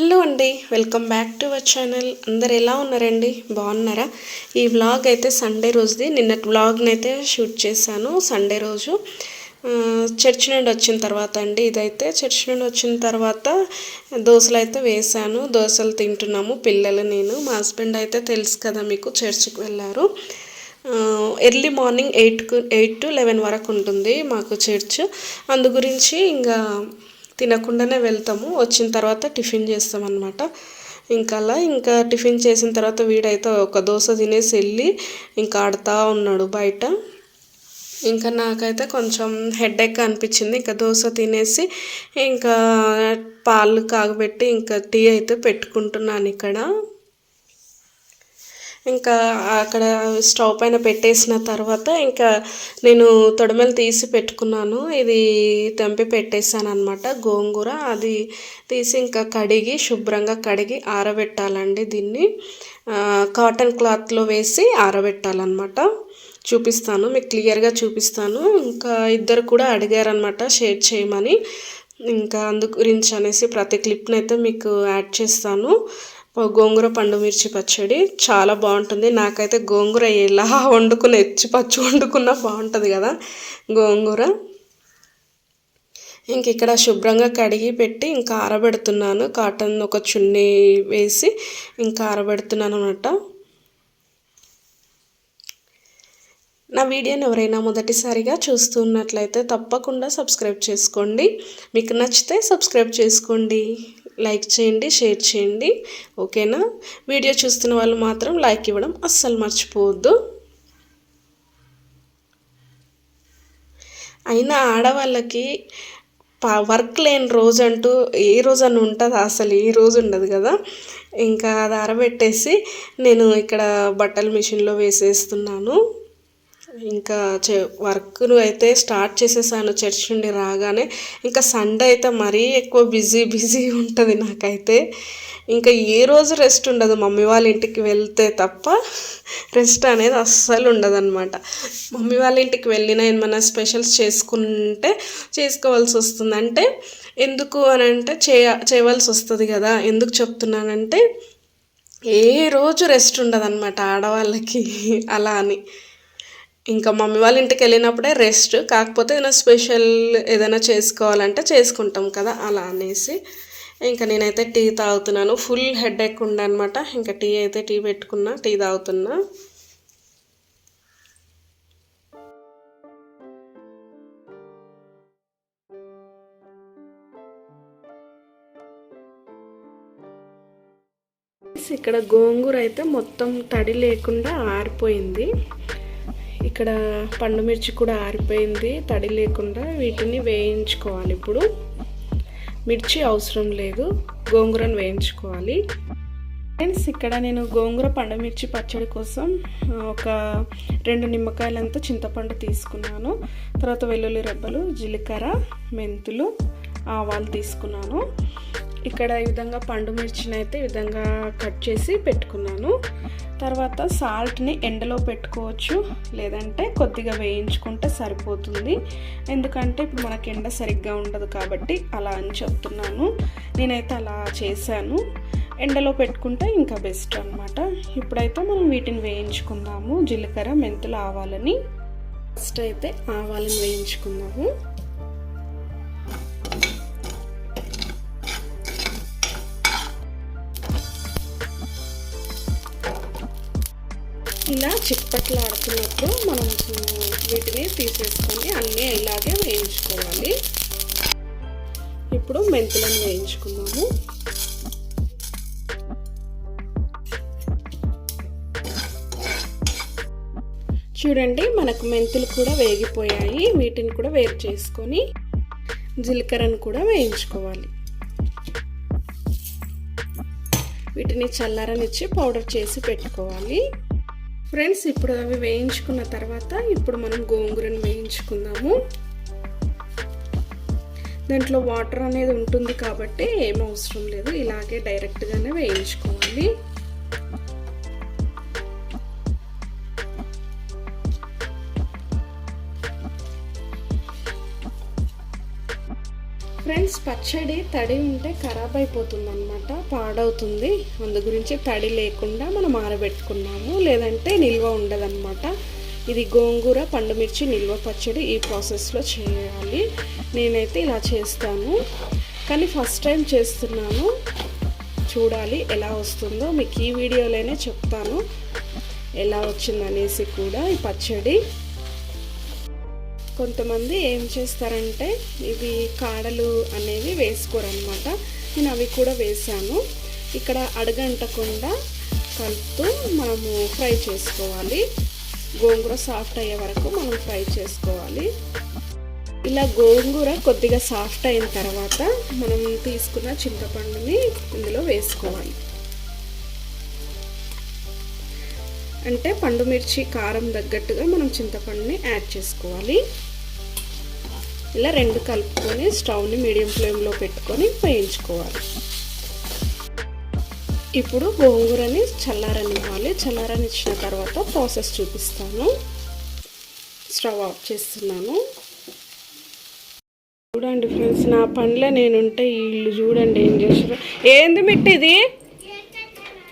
Hello అండి welcome back to our channel. అందరు ఎలా ఉన్నారండి? బాగున్నారా? ఈ వ్లాగ్ అయితే సండే రోజుది. నిన్నటి వ్లాగ్ని అయితే షూట్ చేశాను. సండే రోజు చర్చి నుండి వచ్చిన తర్వాత అండి ఇదైతే. చర్చి నుండి వచ్చిన తర్వాత దోశలు అయితే వేశాను. దోశలు తింటున్నాము పిల్లలు నేను. మా హస్బెండ్ అయితే తెలుసు కదా మీకు చర్చికి వెళ్ళారు. ఎర్లీ మార్నింగ్ ఎయిట్కు ఎయిట్ టు లెవెన్ వరకు ఉంటుంది మాకు చర్చ్. అందు గురించి ఇంకా తినకుండానే వెళ్తాము. వచ్చిన తర్వాత టిఫిన్ చేస్తాం అనమాట ఇంకా అలా ఇంకా టిఫిన్ చేసిన తర్వాత వీడైతే ఒక దోశ తినేసి వెళ్ళి ఇంకా ఆడుతూ ఉన్నాడు బయట. ఇంకా నాకైతే కొంచెం హెడేక్ అనిపించింది. ఇంకా దోశ తినేసి ఇంకా పాలు కాగబెట్టి ఇంకా టీ అయితే పెట్టుకుంటున్నాను ఇక్కడ. ఇంకా అక్కడ స్టవ్ పైన పెట్టేసిన తర్వాత ఇంకా నేను తొడమలు తీసి పెట్టుకున్నాను. ఇది తెంపి పెట్టేసాను అనమాట గోంగూర. అది తీసి ఇంకా కడిగి శుభ్రంగా కడిగి ఆరబెట్టాలండి దీన్ని. కాటన్ క్లాత్లో వేసి ఆరబెట్టాలన్నమాట. చూపిస్తాను మీకు క్లియర్గా చూపిస్తాను. ఇంకా ఇద్దరు కూడా అడిగారనమాట షేర్ చేయమని. ఇంకా అందు గురించి అనేసి ప్రతి క్లిప్ని అయితే మీకు యాడ్ చేస్తాను. గోంగూర పండు మిర్చి పచ్చడి చాలా బాగుంటుంది. నాకైతే గోంగూర ఎలా వండుకుని ఎచ్చి పచ్చి వండుకున్నా బాగుంటుంది కదా గోంగూర. ఇంక ఇక్కడ శుభ్రంగా కడిగి పెట్టి ఇంకా ఆరబెడుతున్నాను. కాటన్ ఒక చున్నీ వేసి ఇంకా ఆరబెడుతున్నాను అనమాట నా వీడియోని ఎవరైనా మొదటిసారిగా చూస్తున్నట్లయితే తప్పకుండా సబ్స్క్రైబ్ చేసుకోండి. మీకు నచ్చితే సబ్స్క్రైబ్ చేసుకోండి. లైక్ చేయండి షేర్ చేయండి. ఓకేనా? వీడియో చూస్తున్న వాళ్ళు మాత్రం లైక్ ఇవ్వడం అస్సలు మర్చిపోవద్దు. అయినా ఆడవాళ్ళకి పా వర్క్ లేని రోజు అంటూ ఏ రోజు అని ఉంటుంది? అసలు ఏ రోజు ఉండదు కదా. ఇంకా అది ఆరబెట్టేసి నేను ఇక్కడ బట్టల మిషన్లో వేసేస్తున్నాను. ఇంకా చే వర్క్ను అయితే స్టార్ట్ చేసేసాను. చర్చ్ నుండి రాగానే ఇంకా సండే అయితే మరీ ఎక్కువ బిజీ బిజీ ఉంటుంది నాకైతే. ఇంకా ఏ రోజు రెస్ట్ ఉండదు. మమ్మీ వాళ్ళ ఇంటికి వెళ్తే తప్ప రెస్ట్ అనేది అస్సలు ఉండదన్నమాట. మమ్మీ వాళ్ళ ఇంటికి వెళ్ళిన ఏమైనా స్పెషల్స్ చేసుకుంటే చేసుకోవాల్సి వస్తుంది. అంటే ఎందుకు అని అంటే చేయ చేయవలసి వస్తుంది కదా. ఎందుకు చెప్తున్నానంటే ఏ రోజు రెస్ట్ ఉండదన్నమాట ఆడవాళ్ళకి. అలా అని. ఇంకా మమ్మీ వాళ్ళ ఇంటికి వెళ్ళినప్పుడే రెస్ట్ కాకపోతే ఏదైనా స్పెషల్ ఏదైనా చేసుకోవాలంటే చేసుకుంటాం కదా అలా అనేసి. ఇంకా నేనైతే టీ తాగుతున్నాను. ఫుల్ హెడ్ ఎక్ ఉండనమాట ఇంకా టీ అయితే టీ పెట్టుకున్నా టీ తాగుతున్నా. ఇక్కడ గోంగూర అయితే మొత్తం తడి లేకుండా ఆరిపోయింది. ఇక్కడ పండు మిర్చి కూడా ఆరిపోయింది. తడి లేకుండా వీటిని వేయించుకోవాలి ఇప్పుడు. మిర్చి అవసరం లేదు. గోంగూరను వేయించుకోవాలి. ఫ్రెండ్స్ ఇక్కడ నేను గోంగూర పండుమిర్చి పచ్చడి కోసం ఒక రెండు నిమ్మకాయలంతా చింతపండు తీసుకున్నాను. తర్వాత వెల్లుల్లి రెబ్బలు జీలకర్ర మెంతులు ఆవాలు తీసుకున్నాను. ఇక్కడ ఈ విధంగా పండు మిర్చిని అయితే ఈ విధంగా కట్ చేసి పెట్టుకున్నాను. తర్వాత సాల్ట్ని ఎండలో పెట్టుకోవచ్చు లేదంటే కొద్దిగా వేయించుకుంటే సరిపోతుంది. ఎందుకంటే ఇప్పుడు మనకి ఎండ సరిగ్గా ఉండదు కాబట్టి అలా అని చెప్తున్నాను. నేనైతే అలా చేశాను. ఎండలో పెట్టుకుంటే ఇంకా బెస్ట్ అనమాట ఇప్పుడైతే మనం వీటిని వేయించుకుందాము. జీలకర్ర మెంతులు ఆవాలని. ఫస్ట్ అయితే ఆవాలను వేయించుకుందాము. ఇలా చిప్పట్లాడుతున్నప్పుడు మనం వీటిని తీసేసుకొని అన్నీ ఇలాగే వేయించుకోవాలి. ఇప్పుడు మెంతులను వేయించుకున్నాము చూడండి మనకు మెంతులు కూడా వేగిపోయాయి. వీటిని కూడా వేరు చేసుకొని జీలకర్రను కూడా వేయించుకోవాలి. వీటిని చల్లారనిచ్చి పౌడర్ చేసి పెట్టుకోవాలి. ఫ్రెండ్స్ ఇప్పుడు అవి వేయించుకున్న తర్వాత ఇప్పుడు మనం గోంగూరను వేయించుకుందాము. దాంట్లో వాటర్ అనేది ఉంటుంది కాబట్టి ఏం అవసరం లేదు. ఇలాగే డైరెక్ట్గానే వేయించుకోవాలి. ఫ్రెండ్స్ పచ్చడి తడి ఉంటే ఖరాబ్ అయిపోతుంది అనమాట పాడవుతుంది. అందు గురించి తడి లేకుండా మనం ఆరబెట్టుకున్నాము. లేదంటే నిల్వ ఉండదన్నమాట. ఇది గోంగూర పండుమిర్చి నిల్వ పచ్చడి ఈ ప్రాసెస్లో చేయాలి. నేనైతే ఇలా చేస్తాను. కానీ ఫస్ట్ టైం చేస్తున్నాను. చూడాలి ఎలా వస్తుందో. మీకు ఈ వీడియోలోనే చెప్తాను. ఎలా వచ్చిందనేసి కూడా ఈ పచ్చడి. కొంతమంది ఏం చేస్తారంటే ఇవి కాడలు అనేవి వేసుకోరనమాట నేను అవి కూడా వేసాను ఇక్కడ అడగంటకుండా కలుపుతూ మనము ఫ్రై చేసుకోవాలి. గోంగూర సాఫ్ట్ అయ్యే వరకు మనం ఫ్రై చేసుకోవాలి. ఇలా గోంగూర కొద్దిగా సాఫ్ట్ అయిన తర్వాత మనం తీసుకున్న చింతపండుని ఇందులో వేసుకోవాలి. అంటే పండు మిర్చి కారం తగ్గట్టుగా మనం చింతపండుని యాడ్ చేసుకోవాలి. ఇలా రెండు కలుపుకొని స్టవ్ని మీడియం ఫ్లేమ్లో పెట్టుకొని వేయించుకోవాలి. ఇప్పుడు గోంగూరని చల్లారనివ్వాలి. చల్లారనిచ్చిన తర్వాత ప్రాసెస్ చూపిస్తాను. స్టవ్ ఆఫ్ చేస్తున్నాను. చూడండి ఫ్రెండ్స్ నా పనిలో నేనుంటే వీళ్ళు చూడండి ఏం చేసారు ఏంది మిట్టి ఇది?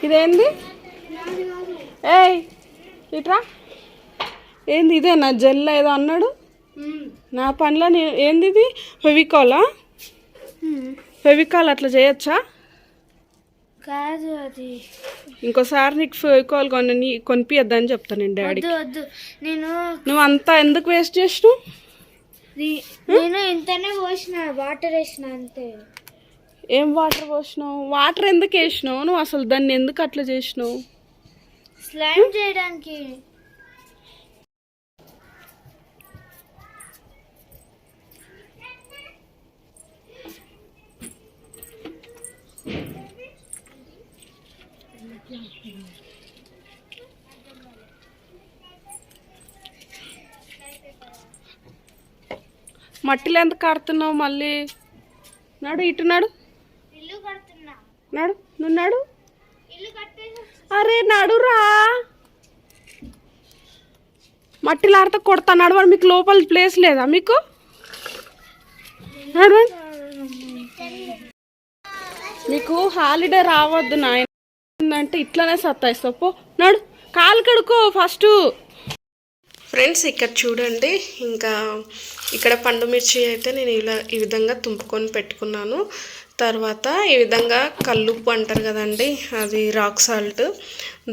ఇదేంది? ఏయ్ ఇట్రా. ఏంది ఇదే నా జెల్ ఏదో అన్నాడు? నా పనిలో నేను ఏంది ఇది ఫెవికాలా? ఫెవికాల్ అట్లా చేయొచ్చా? కాదు అది. ఇంకోసారి నీకు ఫెవికాల్ కొని నీ కొనిపియద్దని చెప్తాను నేను డాడీ వద్దు. నేను నువ్వు అంతా ఎందుకు వేస్ట్ చేసినావు? నేను ఇంతనే పోసిన వాటర్ వేసిన అంతే. ఏం వాటర్ పోసినావు? వాటర్ ఎందుకు వేసినావు? నువ్వు అసలు దాన్ని ఎందుకు అట్లా చేసినావు? స్లైమ్ చేయడానికి. మట్టిలో ఎందుకు ఆడుతున్నావు మళ్ళీ? నాడు ఇటు నాడు. నాడు నువ్వు నాడు. అరే నడురా. మట్టిలో ఆడితే కొడతా నడవండి. మీకు లోపల ప్లేస్ లేదా మీకు? నడవండి. మీకు హాలిడే రావద్దు నాయన. అంటే ఇట్లానే సత్తాయిస్తావు. పో నడు. కాలు కడుకో ఫస్ట్ ఫ్రెండ్స్ ఇక్కడ చూడండి. ఇంకా ఇక్కడ పండు మిర్చి అయితే నేను ఇలా ఈ విధంగా తుంపుకొని పెట్టుకున్నాను. తర్వాత ఈ విధంగా కల్లుప్పు అంటారు కదండి అది రాక్ సాల్ట్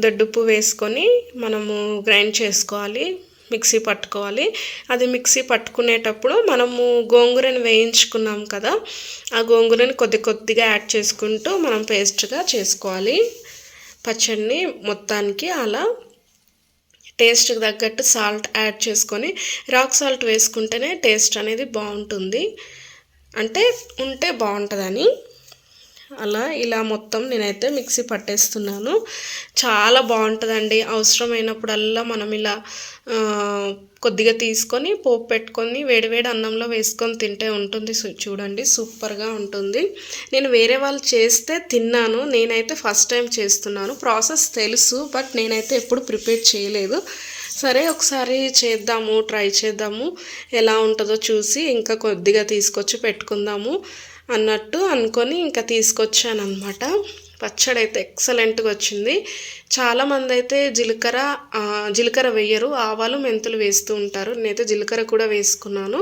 దొడ్డుప్పు వేసుకొని మనము గ్రైండ్ చేసుకోవాలి మిక్సీ పట్టుకోవాలి. అది మిక్సీ పట్టుకునేటప్పుడు మనము గోంగూరని వేయించుకున్నాం కదా ఆ గోంగూరని కొద్ది కొద్దిగా యాడ్ చేసుకుంటూ మనం పేస్ట్గా చేసుకోవాలి. పచ్చడిని మొత్తానికి అలా టేస్ట్కి తగ్గట్టు సాల్ట్ యాడ్ చేసుకొని రాక్ సాల్ట్ వేసుకుంటేనే టేస్ట్ అనేది బాగుంటుంది. అంటే ఉంటే బాగుంటుందని. అలా ఇలా మొత్తం నేనైతే మిక్సీ పట్టేస్తున్నాను. చాలా బాగుంటుందండి. అవసరమైనప్పుడల్లా మనం ఇలా కొద్దిగా తీసుకొని పోపు పెట్టుకొని వేడివేడి అన్నంలో వేసుకొని తింటే ఉంటుంది. చూడండి సూపర్గా ఉంటుంది. నేను వేరే వాళ్ళు చేస్తే తిన్నాను. నేనైతే ఫస్ట్ టైం చేస్తున్నాను. ప్రాసెస్ తెలుసు బట్ నేనైతే ఎప్పుడు ప్రిపేర్ చేయలేదు. సరే ఒకసారి చేద్దాము ట్రై చేద్దాము. ఎలా ఉంటుందో చూసి ఇంకా కొద్దిగా తీసుకొచ్చి పెట్టుకుందాము అన్నట్టు అనుకొని ఇంకా తీసుకొచ్చాను అనమాట పచ్చడి అయితే ఎక్సలెంట్గా వచ్చింది. చాలామంది అయితే జీలకర్ర జీలకర్ర వేయరు. ఆవాలు మెంతులు వేస్తూ ఉంటారు. నేనైతే జీలకర్ర కూడా వేసుకున్నాను.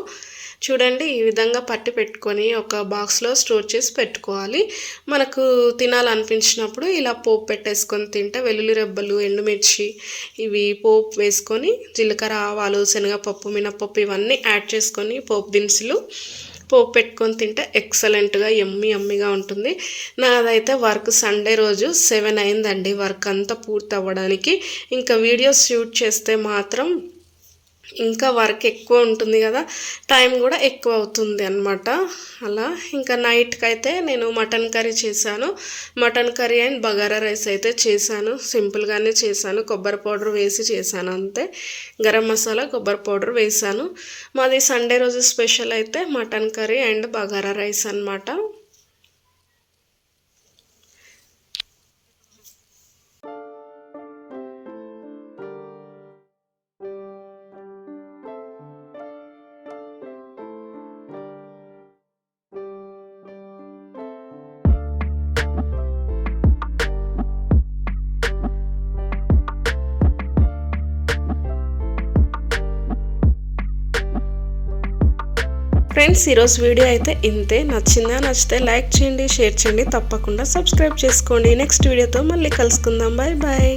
చూడండి ఈ విధంగా పట్టి పెట్టుకొని ఒక బాక్స్లో స్టోర్ చేసి పెట్టుకోవాలి. మనకు తినాలనిపించినప్పుడు ఇలా పోపు పెట్టేసుకొని తింటే వెల్లుల్లి రెబ్బలు ఎండుమిర్చి ఇవి పోపు వేసుకొని జీలకర్ర ఆవాలు శనగపప్పు మినపప్పు ఇవన్నీ యాడ్ చేసుకొని పోపు దినుసులు పోపు పెట్టుకొని తింటే ఎక్సలెంట్గా ఎమ్మి ఎమ్మిగా ఉంటుంది. నాదైతే వర్క్ సండే రోజు సెవెన్ అయిందండి. వర్క్ అంతా పూర్తి అవ్వడానికి ఇంకా వీడియోస్ షూట్ చేస్తే మాత్రం ఇంకా వర్క్ ఎక్కువ ఉంటుంది కదా టైం కూడా ఎక్కువ అవుతుంది అనమాట అలా ఇంకా నైట్కి అయితే నేను మటన్ కర్రీ చేశాను. Mutton curry and bagara rice అయితే చేశాను. సింపుల్గానే చేశాను. కొబ్బరి పౌడర్ వేసి చేశాను అంతే. గరం మసాలా కొబ్బరి పౌడర్ వేసాను మాది సండే రోజు స్పెషల్ అయితే mutton curry and bagara rice అనమాట ఫ్రెండ్స్ ఈరోజు వీడియో అయితే ఇంతే. నచ్చిందా నచ్చితే లైక్ చేయండి షేర్ చేయండి. తప్పకుండా సబ్స్క్రైబ్ చేసుకోండి. నెక్స్ట్ వీడియోతో మళ్ళీ కలుసుకుందాం. Bye bye